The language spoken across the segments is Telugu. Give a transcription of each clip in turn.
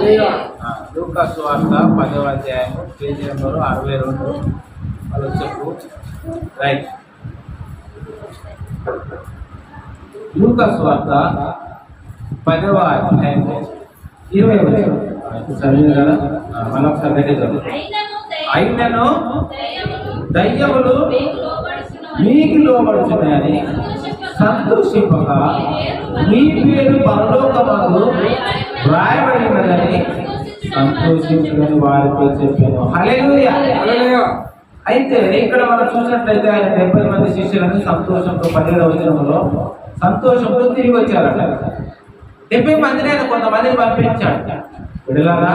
లూకాసు వార్త పదవ అధ్యాయము పేజీ నెంబరు అరవై రెండు. అది చెప్పు. రైట్. లూకాసు వార్త పదవ అధ్యాయము ఇరవై చదివింది కదా? ఆ, మళ్ళీ చదువు. అయినను దయ్యములు మీకు లోబడుచున్నాయని సంతోషింపక మీ పేరు పరలోకమందు వ్రాయబడినదని సంతోషించమని వారితో చెప్పాను. అయితే ఇక్కడ మనం చూసినట్లయితే ఆయన డెబ్బై మంది శిష్యులను సంతోషంతో పదిహేడు వచనంలో సంతోషంతో తిరిగి వచ్చారట. డెబ్బై మందిని ఆయన కొంతమందిని పంపించాడు. విడలారా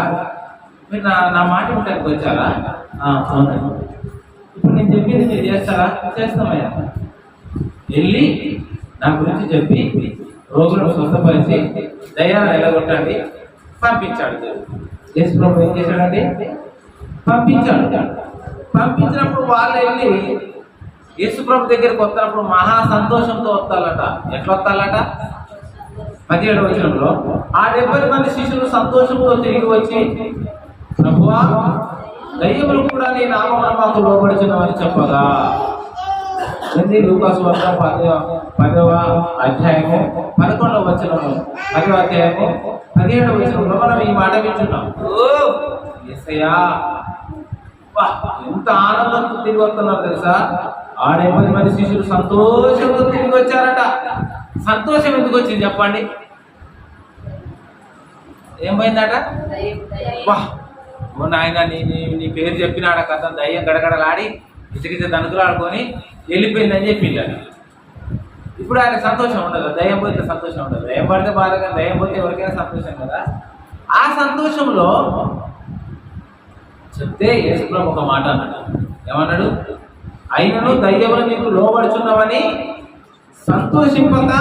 మీరు నా నా మాట వింటానికి వచ్చారా? ఆ, అవును ఇప్పుడు నేను చెప్పింది మీరు చేస్తారా? చేస్తామయ్యా. వెళ్ళి నా గురించి చెప్పి రోగులను స్వస్థపరిచి దయాన్ని ఎలగొట్టండి పంపించాడు దేవుడు. యేసు ప్రభు ఏం చేశాడండి పంపించాడు. పంపించినప్పుడు వాళ్ళు వెళ్ళి యేసు ప్రభు దగ్గరికి వస్తున్నప్పుడు మహా సంతోషంతో వస్తాలట ఎట్లా వస్తాలట పదిహేడు వచనంలో ఆ డెబ్బై మంది శిష్యులు సంతోషంతో తిరిగి వచ్చి ప్రభువా దయ్యములు కూడా నీ నామమున మాకు లోబడుచున్నామని చెప్పగా. ఎన్ని లూకాసు వద్ద పదవ పదవ అధ్యాయము పదకొండవ వచనము పదవ అధ్యాయము పదిహేడవ వచనంలో మనం ఈ మాట వింటున్నాం. ఓ యేసయ్యా వా, ఎంత ఆనందంతో తిరిగి వస్తున్నారు తెలుసా? ఆ డెబ్బై మంది శిష్యులు సంతోషంతో తిరిగి వచ్చారట. సంతోషం ఎందుకు వచ్చింది చెప్పండి. ఏమైందట వా ఓ నాయన నీ నీ నీ పేరు చెప్పినాడ కథ దయ్యం గడగడలాడి ఇసుకితే దనుకులు వెళ్ళిపోయిందని చెప్పిండట. ఇప్పుడు ఆయన సంతోషం ఉండదు? దయ్యం పోతే సంతోషం ఉండదు? దయ్యం పడితే బాధ కానీ దయ్యం పోతే ఎవరికైనా సంతోషం కదా? ఆ సంతోషంలో చెప్తే యేసుప్రభు ఒక మాట అన్నాడు. ఏమన్నాడు? అయినను దయ్యములు మీకు లోబడుచున్నామని సంతోషింపక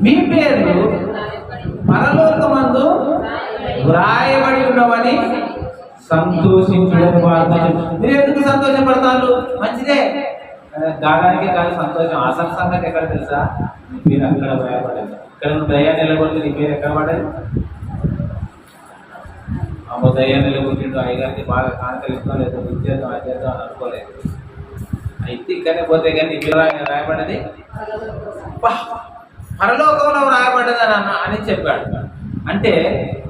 మీ పేర్లు పరలోకమందు వ్రాయబడి ఉండవని సంతోషించడం వార్త మీరు ఎందుకు సంతోషపడతారు? మంచిదే. ఆ, కానీ కాదు సంతోషం. అసలు సంగతి ఎక్కడ తెలుసా? నీ పేరు అక్కడ వ్రాయబడేది ఇక్కడ నువ్వు దయ నిలబడితే నీ పేరు ఎక్కడ పడేది? అమ్మో దయ నిలబొట్టిండు అయ్యగారికి బాగా కానుకలు లేదా ఇది చేద్దాం అని అనుకోలేదు. అయితే ఇక్కడనే పోతే కానీ నీ పేరు రాయ- రాయబడ్డది? పరలోకంలో రాయబడ్డదని అన్న అని చెప్పాడు. అంటే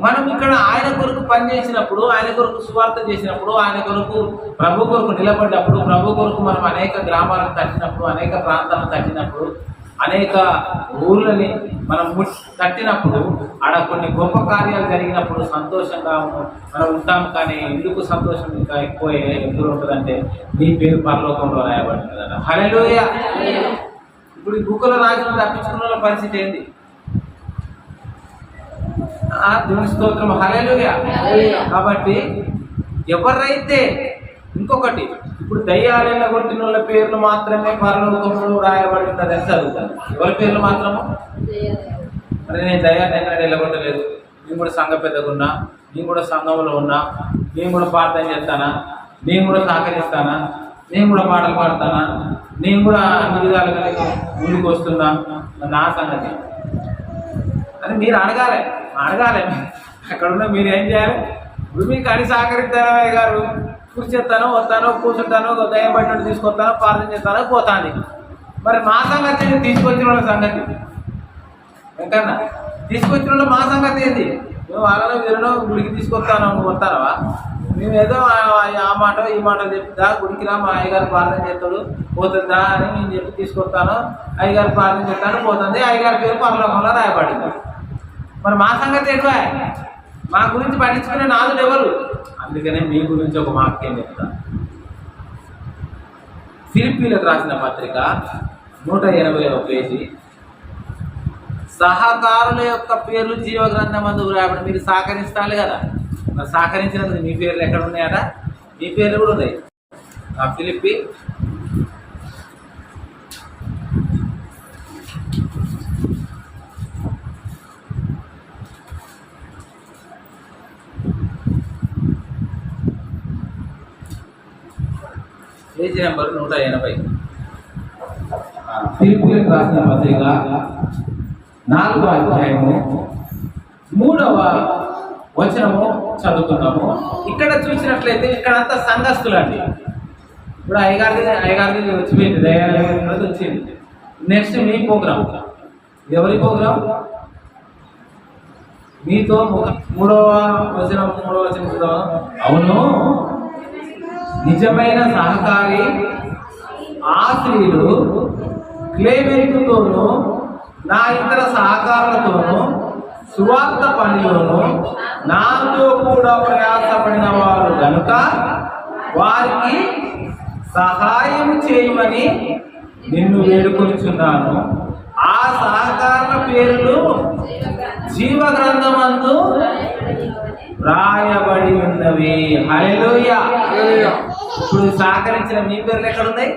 మనం ఇక్కడ ఆయన కొరకు పనిచేసినప్పుడు ఆయన కొరకు సువార్త చేసినప్పుడు ఆయన కొరకు ప్రభు కొరకు నిలబడ్డప్పుడు ప్రభు కొరకు మనం అనేక గ్రామాలను తట్టినప్పుడు అనేక ప్రాంతాలను తట్టినప్పుడు అనేక ఊర్లని మనం తట్టినప్పుడు ఆడ కొన్ని గొప్ప కార్యాలు జరిగినప్పుడు సంతోషంగా మనం ఉంటాం కానీ ఎందుకు సంతోషం ఇంకా ఎక్కువ ఎందుకు ఉంటుందంటే నీ పేరు పరలోకంలో రాయబడుతుంది హలోయ ఇప్పుడు ఈ బుక్కలో రాసిన తప్పించుకున్న పరిస్థితి ఏంది? ఆ దేవుని స్తోత్రం హల్లెలూయా. కాబట్టి ఎవరైతే ఇంకొకటి ఇప్పుడు దయ్యాలైన కొట్టిన వాళ్ళ పేర్లు మాత్రమే పరలోకంలో రాయబడి ఉన్నదని చదువుతాను ఎవరి పేర్లు మాత్రము? మరి నేను ఎక్కడ వెళ్ళగొట్టలేదు నేను కూడా సంఘ పెద్దగా ఉన్నా నేను కూడా సంఘంలో ఉన్నా నేను కూడా ప్రార్థన చేస్తానా నేను కూడా సహకరిస్తానా నేను కూడా పాటలు పాడతానా నేను కూడా అన్ని విధాలుగా ముందుకు వస్తున్నా. నా సంగతి. అని మీరు అడగాలి అడగాలి. అక్కడ ఉన్న మీరు ఏం చేయాలి? ఇప్పుడు మీకు అని సహకరిస్తారా గారు? కూర్చేస్తానో వస్తానో కూర్చుంటానో దయ్యం పడినట్టు తీసుకొస్తానో ప్రార్థన చేస్తానో పోతాను మరి మా సంగతి తీసుకొచ్చిన వాళ్ళ సంగతి. వెంకన్న తీసుకొచ్చిన వాళ్ళు మా సంగతి ఏంది? మేము వాళ్ళలో వీళ్ళలో గుడికి తీసుకొస్తాను నువ్వు వస్తానవా? మేము ఏదో ఆ- ఆ మాట ఈ మాట చెప్తా గుడికి రా మా అయ్యగారు ప్రార్థన చేస్తాడు పోతుందా అని నేను చెప్పి తీసుకొస్తాను. అయ్యగారు ప్రార్థన చేస్తాను పోతుంది. అయ్యగారి పేరు పరలోకంలో రాయబడింది. మరి మా సంగతి ఎక్కువ మా గురించి పట్టించుకునే నాదుడు ఎవరు? అందుకనే మీ గురించి ఒక వాక్యం చెప్తా. ఫిలిపీలకు రాసిన పత్రిక నూట ఎనభై పేజీ. సహకారుల యొక్క పేర్లు జీవ గ్రంథం అందు రాబడి మీరు సహకరిస్తారు కదా? మరి సహకరించినందుకు మీ పేర్లు ఎక్కడ ఉన్నాయట? మీ పేర్లు కూడా ఉన్నాయి. ఆ ఫిలిపి పేజీ నెంబర్ నూట ఎనభై. తిరుపతికి రాసిన పత్రిక నాలుగో అధ్యాయము మూడవ వచనము చదువుతున్నాము. ఇక్కడ చూసినట్లయితే ఇక్కడంతా సంఘస్థులు అండి ఇప్పుడు అయ్యగారిది అయ్యగారిది వచ్చిపోయింది దయాలయం వచ్చింది. నెక్స్ట్ మీ ప్రోగ్రామ్. ఎవరి ప్రోగ్రామ్? మీతో మూడవ వచనం మూడవ వచనం అవును. నిజమైన సహకారి ఆ స్త్రీలు నా ఇతర సహకారులతోనూ సువార్త పనిలోనూ నాతో కూడా ప్రయాసపడిన వారు కనుక వారికి సహాయం చేయమని నిన్ను వేడుకొనిచున్నాను. ఆ సహకారుల పేర్లు జీవ గ్రంథమందు రాయబడి ఉన్నవి. ఇప్పుడు సహకరించిన మీ పేర్లు ఎక్కడ ఉన్నాయి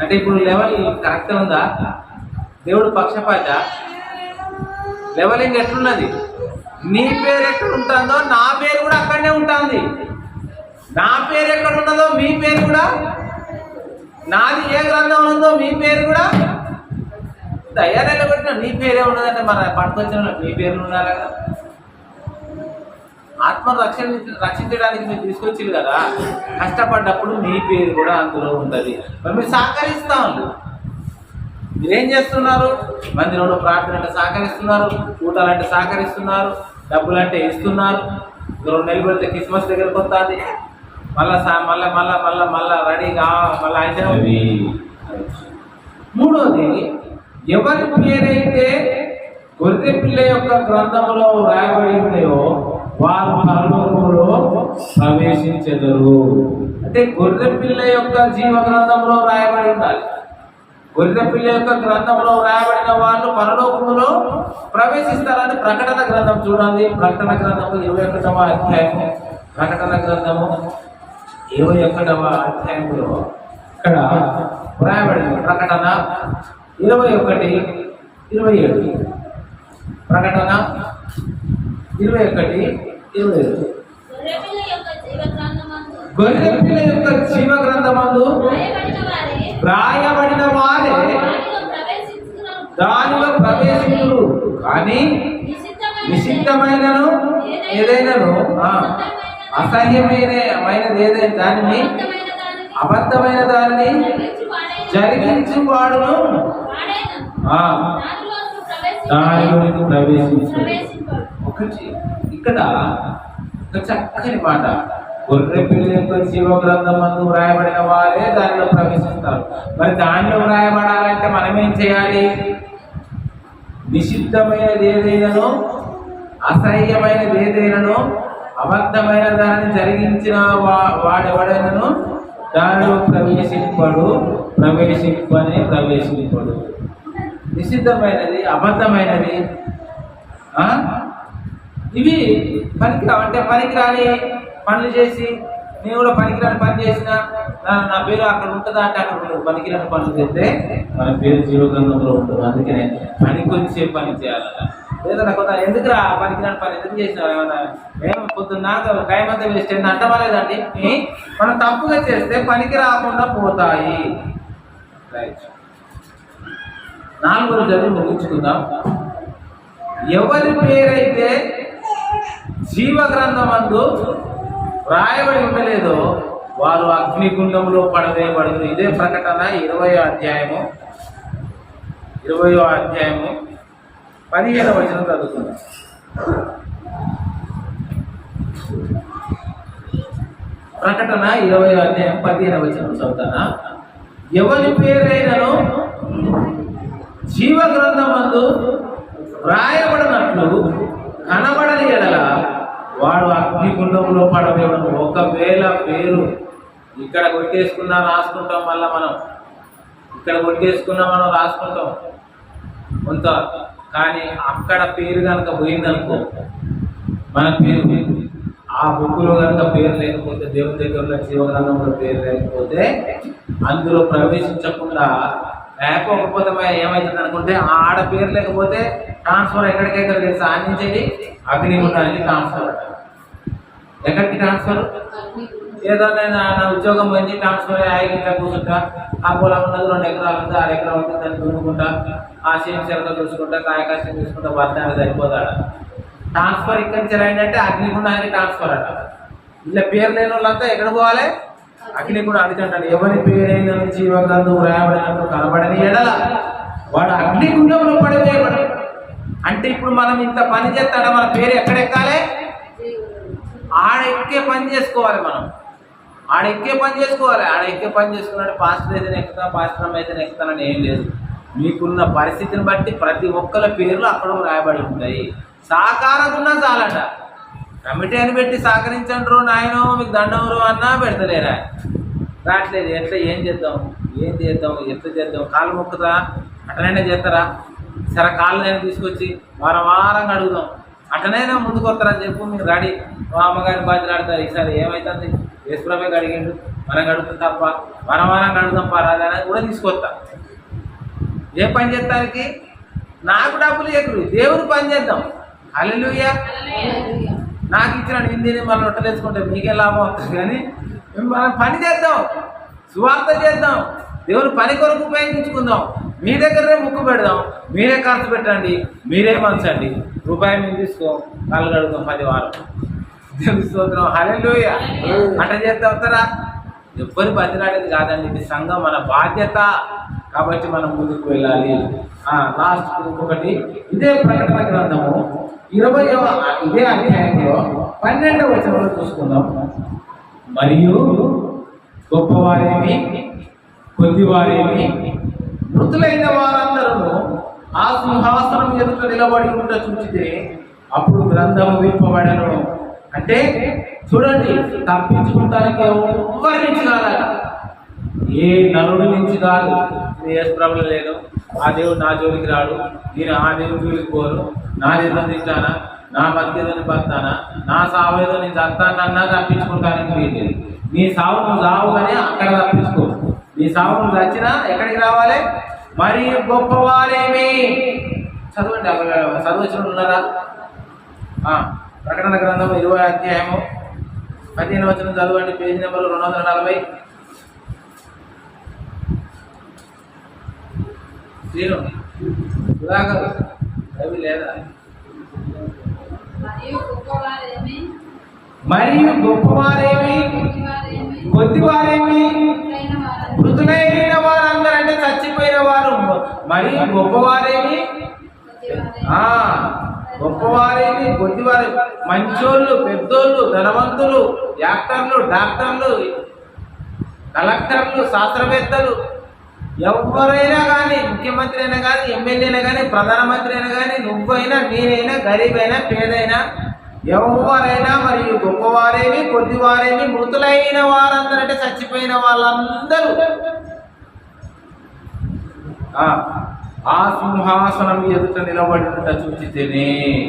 అంటే ఇప్పుడు లెవెల్ కరెక్ట్ ఉందా? దేవుడు పక్షపాత. లెవెలింగ్ ఎట్లున్నది? నీ పేరు ఎక్కడ ఉంటుందో నా పేరు కూడా అక్కడనే ఉంటుంది. నా పేరు ఎక్కడ ఉన్నదో మీ పేరు కూడా నాది ఏ గ్రంథం ఉందో మీ పేరు కూడా? దయ్యా నిలబెట్టిన నీ పేరే ఉన్నదంటే మన పట్టుకొచ్చిన మీ పేరు ఉండాలి కదా. ఆత్మ రక్షణ రక్షించడానికి మీరు తీసుకొచ్చింది కదా. కష్టపడ్డప్పుడు మీ పేరు కూడా అందులో ఉంటుంది. మరి మీరు సహకరిస్తా ఉన్నారు మీరేం చేస్తున్నారు? మందిరంలో ప్రార్థన అంటే సహకరిస్తున్నారు కూటాలంటే సహకరిస్తున్నారు డబ్బులు అంటే ఇస్తున్నారు. ఇంక రెండు నెలలు పెడితే క్రిస్మస్ దగ్గరకు వస్తుంది. మళ్ళా మళ్ళా మళ్ళా మళ్ళా మళ్ళా రెడీగా మళ్ళా ఆయన మూడోది ఎవరి పేరైతే గొర్రె పిల్ల యొక్క గ్రంథంలో రాయబడి ఉన్నాయో వారు పరలోకంలో ప్రవేశించెదరు. అంటే గొర్రె పిల్ల యొక్క జీవ గ్రంథంలో రాయబడి ఉండాలి. గొర్రె పిల్ల యొక్క గ్రంథంలో రాయబడిన వాళ్ళు పరలోకములో ప్రవేశిస్తారని ప్రకటన గ్రంథం చూడండి. ప్రకటన గ్రంథము ఇరవై ఒకటవ అధ్యాయము. ప్రకటన గ్రంథము ఇరవై ఒకటవ అధ్యాయంలో ఇక్కడ వ్రాయబడింది. ప్రకటన ఇరవై ఒకటి ఇరవై ఏడు. ప్రకటన ఇరవై ఒకటి ఇరవై ఏడు. గొర్రెపిల్ల యొక్క జీవ గ్రంథమందు రాయబడిన వారే. దానిలో ప్రవేశించురు కానీ నిషిద్ధమైన నిషిద్ధమైనను ఏదైనాను ఆ, అసహ్యమైన ఏదైనా దానిని? అబద్ధమైన దాన్ని? అబద్ధమైన జరిగించి వాడును దానిలోకి ప్రవేశించు ఒకటి ఇక్కడ ఒక చక్కని మాట. గొర్రె పిల్ల యొక్క జీవ గ్రంథమందు వ్రాయబడిన వారే దానిలో ప్రవేశిస్తారు. మరి దానిలో వ్రాయబడాలంటే మనం ఏం చేయాలి? నిషిద్ధమైనది ఏదైనానో అసహ్యమైనది ఏదైనానో అబద్ధమైన దానిని జరిగించిన వా వాడెవడైనను? దానిలో ప్రవేశింపడు ప్రవేశింపని ప్రవేశింపడు. నిషిద్ధమైనది అబద్ధమైనది. ఇవి పనికిరా అంటే పనికిరాని పనులు చేసి నేను కూడా పనికిరాని పని చేసిన నా నా పేరు అక్కడ ఉంటుందా అంటే అక్కడ ఉండదు. పనికిరాని పనులు చేస్తే మన పేరు జీవగ్రంథంలో ఉంటుంది? అందుకనే పనికొచ్చే పని చేయాలన్నా లేదన్నా కొంత ఎందుకురా పనికిరాని పని? ఎందుకు చేసినావు ఏమన్నా? మేము పొద్దున్న టైం అంతా వేస్ట్ అయింది అంటవాలేదండి మనం తప్పుగా చేస్తే పనికి రాకుండా పోతాయి. రైట్. నాలుగు చదివి ముగించుకుందాం. ఎవరి పేరైతే జీవ గ్రంథమందు రాయబడి ఉండలేదో వారు అగ్నిగుండంలో పడవేయబడదు ఇదే ప్రకటన ఇరవయో అధ్యాయము. ఇరవయో అధ్యాయము. పదిహేను వచనం చదువుకుందాం ప్రకటన ఇరవై అధ్యాయం పదిహేను వచనం చదువుతానా? ఎవరి పేరైనను జీవ గ్రంథమందు వ్రాయబడినట్లు కనబడని ఎడల వాడు అగ్నిగుండంలో పడవేయడం ఒకవేళ పేరు ఇక్కడ కొట్టేసుకున్నా రాసుకుంటాం మళ్ళీ మనం. ఇక్కడ కొట్టేసుకున్నా మనం రాసుకుంటాం. కొంత కానీ అక్కడ పేరు కనుక పోయిందనుకో మన పేరు ఆ బుక్కులో కనుక పేరు లేకపోతే దేవుని దగ్గర జీవగ్రంథంలో పేరు లేకపోతే అందులో ప్రవేశించకుండా లేకపోతే ఏమవుతుంది అనుకుంటే ఆ ఆడ పేరు లేకపోతే ట్రాన్స్ఫర్ ఎక్కడికెక్కడ తెలుసు? ఆడించేది అగ్నిగుండానికి ట్రాన్స్ఫర్ ఎక్కడికి ట్రాన్స్ఫర్ ఏదో నేను నా ఉద్యోగం పోయింది ట్రాన్స్ఫర్ అయ్యి ఇట్లా కూర్చుంటా. ఆ పొలం ఉన్నది రెండు ఎకరాలు ఉంది ఆరు ఎకరాలు ఉంది దాన్ని దున్నుకుంటా. ఆ సీఎం చెరక చూసుకుంటా కాయకాశం చూసుకుంటా భర్త సరిపోతాడు ట్రాన్స్ఫర్ ఇక్కడి నుంచి ఏంటంటే అగ్నిగుండానికి ట్రాన్స్ఫర్ అంట. ఇలా పేరు లేని వాళ్ళంతా ఎక్కడ పోవాలి? అగ్నిగుండం అడుగుతుంటాడు ఎవరి పేరైన జీవగ్రంథం రాయబడినట్టు కనబడని ఎడల. వాడు అగ్నిగుండంలో పడివేయబడు అంటే ఇప్పుడు మనం ఇంత పని చేస్తాడా మన పేరు ఎక్కడెక్కాలి ఆడ ఎక్కే పని చేసుకోవాలి మనం. ఆడ ఎక్కే పని చేసుకోవాలి. ఆడ ఎక్కే పని చేసుకున్నాడు పాస్టర్ అయితే ఎక్కుతా పాస్టర్ అయితే ఎక్కుతానని ఏం లేదు. మీకున్న పరిస్థితిని బట్టి ప్రతి ఒక్కల పేర్లు అక్కడ రాయబడి ఉంటాయి. సహకారకున్నా చాలట. కమిటీ అని పెట్టి సహకరించండ్రు నాయన మీకు దండవరు అన్నా పెడతలేరా? రావట్లేదు. ఎట్లా ఏం చేద్దాం? ఏం చేద్దాం? ఎట్లా చేద్దాం? కాలు మొక్కుతా? అట్లనే చేస్తారా? సరే కాళ్ళు నేను తీసుకొచ్చి వారం వారంగా అడుగుదాం. అట్లనైనా ముందుకు వస్తారని చెప్పు మీరు రెడీ. మా అమ్మగారి బాధ్యత ఆడతారు. ఈసారి ఏమవుతుంది యేసుప్రభే అడిగిండు మనం గడుపుతాం తప్ప వారం వారం అడుగుదాం పరాదని కూడా తీసుకొస్తా. ఏ పని చేస్తానికి? నాకు డబ్బులు ఎక్కువ దేవుని పని చేద్దాం. హల్లెలూయా. నాకు ఇచ్చిన హిందీని మనం రొట్టెలేసుకుంటే మీకే లాభం అవుతుంది కానీ మేము మనం పని చేద్దాం. సువార్త చేద్దాం. దేవుని పని కొరకు ఉపయోగించుకుందాం. మీ దగ్గరే ముక్కు పెడదాం. మీరే ఖర్చు పెట్టండి మీరే మంచండి రూపాయి మేము తీసుకో కాళ్ళు కడుగుతాం పది వారం స్తోత్రం హల్లెలూయ. అట్లా చేస్తే అవుతారా ఎవ్వరి బతిలాడేది కాదండి. ఇది సంఘం మన బాధ్యత. కాబట్టి మనం ముందుకు వెళ్ళాలి. లాస్ట్ ఇంకొకటి. ఇదే ప్రకటన గ్రంథము. ఇరవయవ ఇదే అధ్యాయంలో పన్నెండవ వచనంలో చూసుకుందాం. మరియు గొప్పవారేమి? కొద్దివారేమి? మృతులైన వారందరూ ఆ సింహాసనం ఎదుట నిలబడి ఉంట చూచితే అప్పుడు గ్రంథము విప్పబడను. అంటే చూడండి తప్పించుకుంటానికి ఎవరి నుంచి కాదట ఏ నరుడి నుంచి కాదు. నేను ఏ ప్రాబ్లం లేదు. ఆ దేవుడు నా జోలికి రాడు. నేను ఆ దేవుడి జోలికి పోను నా జీతం తింటానా నా బతికేదని బతానా నా సావు ఏదో నేను చస్తానన్నా తప్పించుకుంటానికి వీల్లేదు నీ సావు నువ్వు సావు కానీ అక్కడ తప్పించుకో. నీ సావు నువ్వు చచ్చినా ఎక్కడికి రావాలి? మరి గొప్పవారేమి? చదవండి అక్కడ చదవచ్చిన ఉన్నారా? ప్రకటన గ్రంథం ఇరవై అధ్యాయము పదిహేను వచ్చిన చదవండి. పేజీ నెంబర్ రెండు వందల నలభై. సుధాకర్ రవి లేదా? మరియు గొప్పవారేమి? కొద్దివారేమి మృతులైన వారందరూ అంటే చచ్చిపోయిన వారు. మరియు గొప్పవారేమి? ఆ గొప్పవారేమి కొద్దివారే మంచోళ్ళు పెద్దోళ్ళు ధనవంతులు యాక్టర్లు డాక్టర్లు కలెక్టర్లు శాస్త్రవేత్తలు. ఎవరైనా కానీ ముఖ్యమంత్రి అయినా కానీ ఎమ్మెల్యే అయినా కానీ ప్రధానమంత్రి అయినా కానీ నువ్వైనా నేనైనా గరీబైనా పేదైనా ఎవరైనా మరియు గొప్పవారేమి కొద్దివారేమి మృతులైన వారందరూ అంటే చచ్చిపోయిన వాళ్ళందరూ. ఆ, సింహాసనం ఎదుట నిలబడినట్ట చూచితేనే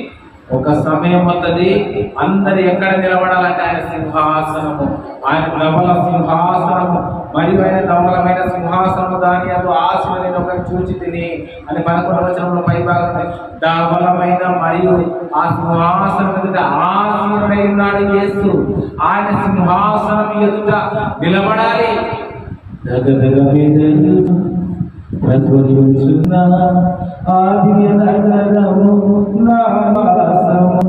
ఒక సమయం వస్తుంది అందరు ఎక్కడ నిలబడాలంటే ఆయన సింహాసనము. ఆయన ధవల సింహాసనము. మరియు ఆయన ధవలమైన సింహాసనము దాని అందు ఆశలని ఒకటి చూచి తిని అని పదకొండు వచనంలో పై ధవలమైన మరియు ఆ సింహాసనం ఎదుట ఆశీనుడై ఉన్నాడు యేసు. ఆయన సింహాసనం ఎదుట నిలబడాలి. ప్రజ్వలించున్న ఆది నగరము నా వాసము.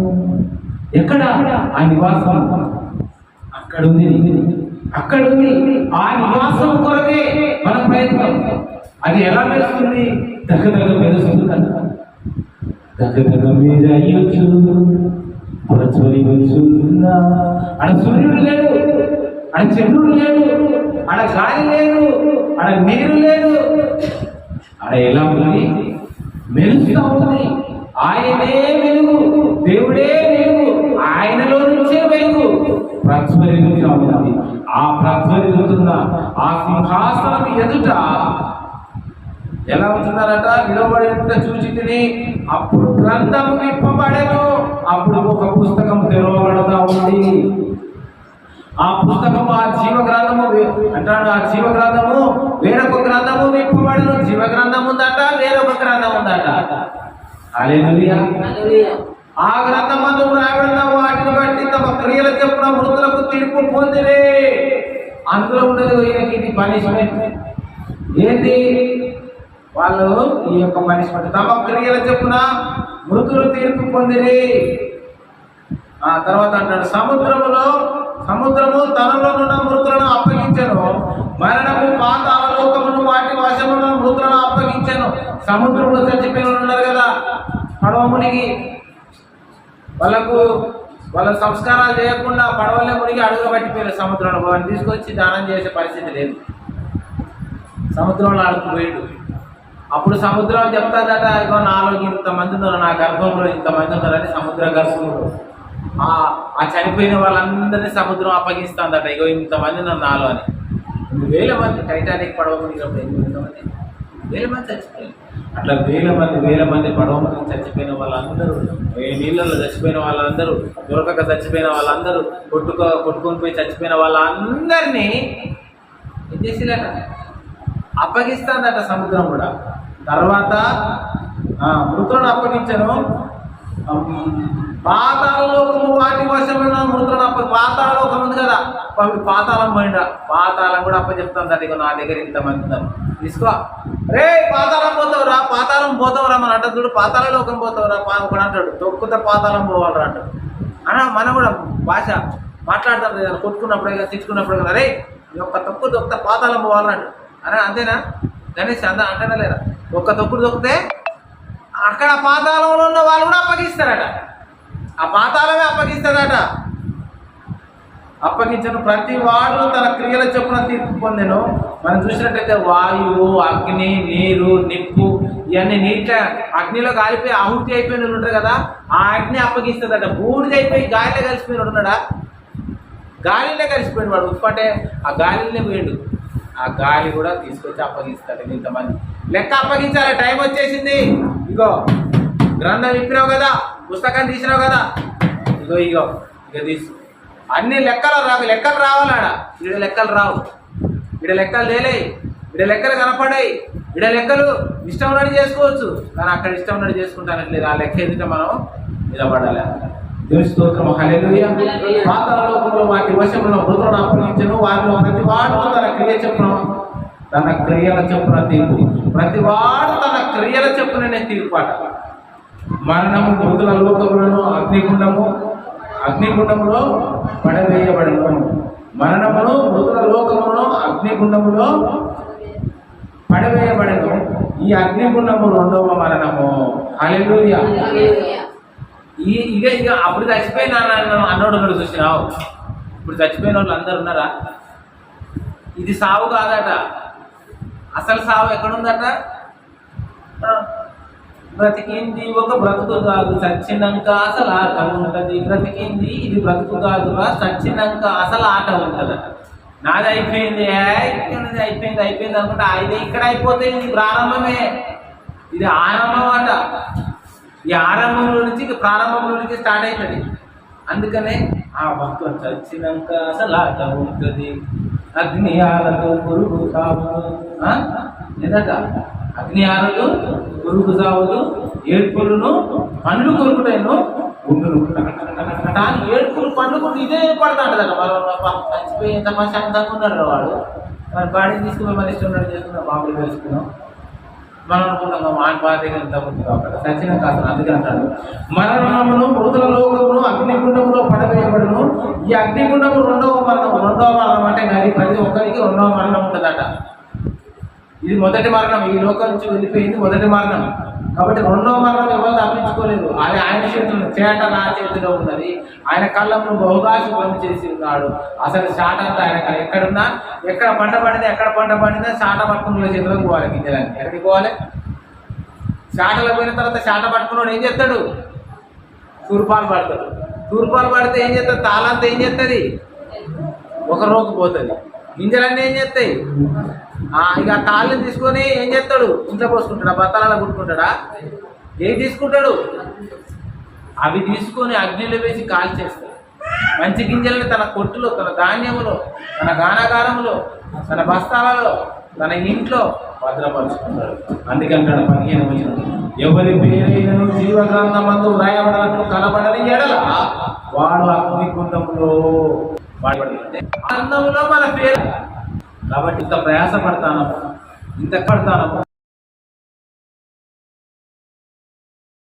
ఎక్కడ? ఆ నివాసం? అక్కడ ఉంది అక్కడ ఉంది ఆ నివాసం కొరకే మన ప్రయత్నం. అది ఎలా మెరుస్తుంది? దగ్గర మెరుస్తుంది దగ్గర మీద అయ్యొచ్చు ప్రజ్వలించున్న ఆడ సూర్యుడు లేడు. ఆడ చంద్రుడు లేడు. ఆడ గాలి లేదు. ఆడ నీరు లేదు. ఆడ ఎలా ఉంది? మెరుస్తూ ఉంది. ఆయనే వెలుగు దేవుడే వెలుగు ఆయనలో నుంచే వెలుగు. ప్రజ్వలించుతూ ఉంది ఆ ప్రజ్వలిస్తున్న ఆ సింహాసనం ఎదుట ఎలా ఉంటున్నారట? నిలబడి చూసి తిని అప్పుడు గ్రంథం విప్పబడెను. అప్పుడు ఒక పుస్తకం తెరవబడతా ఉంది. ఆ పుస్తకము ఆ జీవ గ్రంథము అంటాడు ఆ జీవ గ్రంథము వేరొక గ్రంథము విప్పబడను. జీవ గ్రంథం ఉందట వేరొక గ్రంథం ఉందట. ఆ గ్రంథమందు రాయబడిన వాటిని బట్టి తమ క్రియల చెప్పున మృతులకు తీర్పు పొందిరే. అందులో ఉన్నది ఈయనకి ఇది పనిష్మెంట్ ఏంటి వాళ్ళు ఈ యొక్క పనిష్మెంట్ తమ క్రియల చెప్పున మృతులు తీర్పు పొందిరి. ఆ తర్వాత అంటాడు సముద్రములో సముద్రము తనలో ఉన్న మృతులను అప్పగించను. మరణము పాత అవలోకమును వాటి వశమున మృతులను అప్పగించను. సముద్రంలో చచ్చిపోయిన ఉన్నారు కదా? పడవ మునిగి వాళ్ళకు వాళ్ళ సంస్కారాలు చేయకుండా పడవలే మునిగి అడుగు పట్టిపోయారు సముద్రంలో. వాళ్ళని తీసుకొచ్చి దానం చేసే పరిస్థితి లేదు. సముద్రంలో అడుగుపోయాడు అప్పుడు సముద్రం చెప్తాదట ఇగో నాలో ఇంతమంది ఉన్నారు నా గర్భంలో ఇంతమంది ఉన్నారని సముద్ర గర్భంలో. ఆ చనిపోయిన వాళ్ళందరినీ సముద్రం అప్పగిస్తుందట. ఇగో ఇంతమంది నన్ను నాలో అని. వేల మంది టైటానిక్ పడవ మునిగినప్పుడు ఎన్ని మంది వేల మంది చచ్చిపోయారు. అట్లా వేల మంది వేల మంది పడవ మునిగి చచ్చిపోయిన వాళ్ళందరూ నీళ్ళలో చచ్చిపోయిన వాళ్ళందరూ దొరకక చచ్చిపోయిన వాళ్ళందరూ కొట్టుకో కొట్టుకొని పోయి చచ్చిపోయిన వాళ్ళందరినీ ఏం చేసిలేట? అప్పగిస్తాందట సముద్రం కూడా. తర్వాత మృతులను అప్పగించను. పాతాళలోకము వాటి వశమైన మృతులను అప్ప పాతాళలోకం ఉంది కదా. అప్పుడు పాతాళం పోయిండ పాతాళం కూడా అప్ప చెప్తాను ఇక నా దగ్గర ఇంతమంది ఉన్నారు. తీసుకో. రే పాతాళం పోతావురా పాతాళం పోతావురా మన అంటాడు చూడు పాతాళ లోకం పోతావురా పా కూడా అంటాడు తొక్కుత పాతాళం పోవాలరా అంటాడు. అన్నా మనం కూడా భాష మాట్లాడతాం కదా కొట్టుకున్నప్పుడే ఇక తిట్టుకున్నప్పుడు కదా. రే ఒక్క తొక్కు తొక్కుత పాతాళం పోవాలరా అన్నా అంతేనా? గణేష్ అంద అంటేనా లేదా? ఒక్క తొక్కుడు తొక్కితే అక్కడ పాతాళంలో ఉన్న వాళ్ళు కూడా అప్పగిస్తారట. ఆ పాతాలమే అప్పగిస్తుందట. అప్పగించను. ప్రతి వాడు తన క్రియల చొప్పున తీర్పు పొందెను. మనం చూసినట్టయితే వాయువు అగ్ని నీరు నిప్పు ఇవన్నీ నీట అగ్నిలో కాలిపోయి ఆహుతి అయిపోయిన వాళ్ళు ఉంటారు కదా ఆ అగ్ని అప్పగిస్తుందట. బూడిద అయిపోయి గాలిలో కలిసిపోయిన ఉన్నాడా? గాలిలో కలిసిపోయిన వాడు. ఉప్పంటే ఆ గాలిలోనే పోయిండు. ఆ గాలి కూడా తీసుకొచ్చి అప్పగిస్తాడు ఇంతమంది. లెక్క అప్పగించాలి. టైం వచ్చేసింది. ఇగో గ్రంథం ఇప్పినావు కదా పుస్తకం తీసినావు కదా. ఇగో ఇగో ఇక తీసు. అన్ని లెక్కలు రావు లెక్కలు రావాలాడ ఈడ లెక్కలు రావు. ఈడ లెక్కలు తేలే ఈడ లెక్కలు కనపడాయి. ఈడ లెక్కలు ఇష్టం ఉన్నట్టు చేసుకోవచ్చు కానీ అక్కడ ఇష్టం ఉన్నట్టు చేసుకుంటానట్లేదు. ఆ లెక్క ఎదుట మనం నిలబడాలి? దేవుని స్తోత్రం హల్లెలూయా. పాతాళ లోకంలో వాటి వశంలో మృతులను అప్పగించను. వారిలో ప్రతి వాడు తన క్రియ చెప్పున తన క్రియల చెప్పున తీర్పు. ప్రతి వాడు తన క్రియల చెప్పుననే తీర్పాట మరణము మృతుల లోకములను అగ్నిగుండము అగ్నిగుండములో పడవేయబడను. మరణమును మృతుల లోకములను అగ్నిగుండములో పడవేయబడను. ఈ అగ్నిగుండము రెండవ మరణము. హల్లెలూయా. ఈ ఇక ఇక అప్పుడు చచ్చిపోయిన అన్న- అన్నోడు ఉన్నాడు చూసినావు ఇప్పుడు చచ్చిపోయిన వాళ్ళు అందరు ఉన్నారా? ఇది సావు కాదట. అసలు సావు ఎక్కడుందట? బ్రతికింది ఒక బ్రతుకు కాదు చచ్చినాక అసలు ఆట ఉంటుంది బ్రతికింది ఇది బ్రతుకు కాదురా చచ్చినాక అసలు ఆట ఉంటుంది నాది అయిపోయింది ఇక్కడ అయిపోయింది అయిపోయింది అయిపోయింది అనుకుంటా ఇది ఇక్కడ అయిపోతే ఇది ప్రారంభమే. ఇది ఆరంభం అట ఈ ఆరంభంలో నుంచి ప్రారంభంలో నుంచి స్టార్ట్ అవుతుంది అందుకనే ఆ భక్తులు చచ్చినాక అసలు ఆట ఉంటుంది అగ్ని ఆలతో పురుగు కావు ఆ? అగ్ని ఆరులు గురుకు సాగుదు ఏడ్పులను పండ్లు కొరుకుతాను గుండులు ఏడుపులు ఏడ్పులు పండ్లు కొరకు ఇదే పడతాడట చచ్చిపోయి ఎంత ప్రశాంతంగా ఉన్నాడు వాడు. మరి బాడీని తీసుకుని మన ఇష్టం ఉన్నట్టు చేసుకున్నాం మామూలు వేసుకున్నాం మనం అనుకున్నాం మా బాధ్యత ఎంత ఉంది అక్కడ సచిన కాదు అందుకే అంటాడు. మరణమును మృతుల లోకమును అగ్నిగుండములో పడవేయబడును. ఈ అగ్నిగుండము రెండవ మరణం రెండవ మరణం అంటే కానీ ప్రతి ఒక్కరికి రెండవ మరణం ఉంటుందట. ఇది మొదటి మరణం ఈ లోకం నుంచి వెళ్ళిపోయింది మొదటి మరణం కాబట్టి రెండో మరణం ఎవరు తప్పించుకోలేదు. అది ఆయన చేతిలో చేట నా చేతిలో ఉన్నది. ఆయన కళ్ళను బహుగా శుభ్రం చేసి ఉన్నాడు. అసలు చాట అంతా ఆయన ఎక్కడున్నా? ఎక్కడ పంట పడింది? ఎక్కడ పంట పడిందో? చాట పట్టుకున్న చేతిలోకి పోవాలి గింజలని. ఎక్కడికి పోవాలి? చాటలో పోయిన తర్వాత చాట పట్టుకున్నాడు ఏం చేస్తాడు? తూర్పాలు పడతాడు. తూర్పాలు పడితే ఏం చేస్తాడు? తాళంతా ఏం చేస్తుంది? ఒక రోజు పోతుంది. గింజలన్నీ ఏం చేస్తాయి? ఇక ఆ తాళ్ళని తీసుకొని ఏం చేస్తాడు? ఇంట్లో పోసుకుంటాడా. బత్తాలలో కుట్టుకుంటాడా ఏం తీసుకుంటాడు? అవి తీసుకొని అగ్నిలో వేసి కాల్చేస్తాడు మంచి గింజలను తన కొట్టులో తన ధాన్యములో తన గానాగారములో తన బస్తాలలో తన ఇంట్లో భద్రపరుచుకుంటాడు. అందుకంటాడు పదిహేను వచ్చిన ఎవరి పేరైనను జీవగ్రంథమందు వ్రాయబడినట్లు కనబడని ఎడల వాడు అగ్ని కుందంలో వాడబడి అన్నంలో మన పేరు కాబట్టి ఇంత ప్రయాస పడతాను ఇంత పడతాను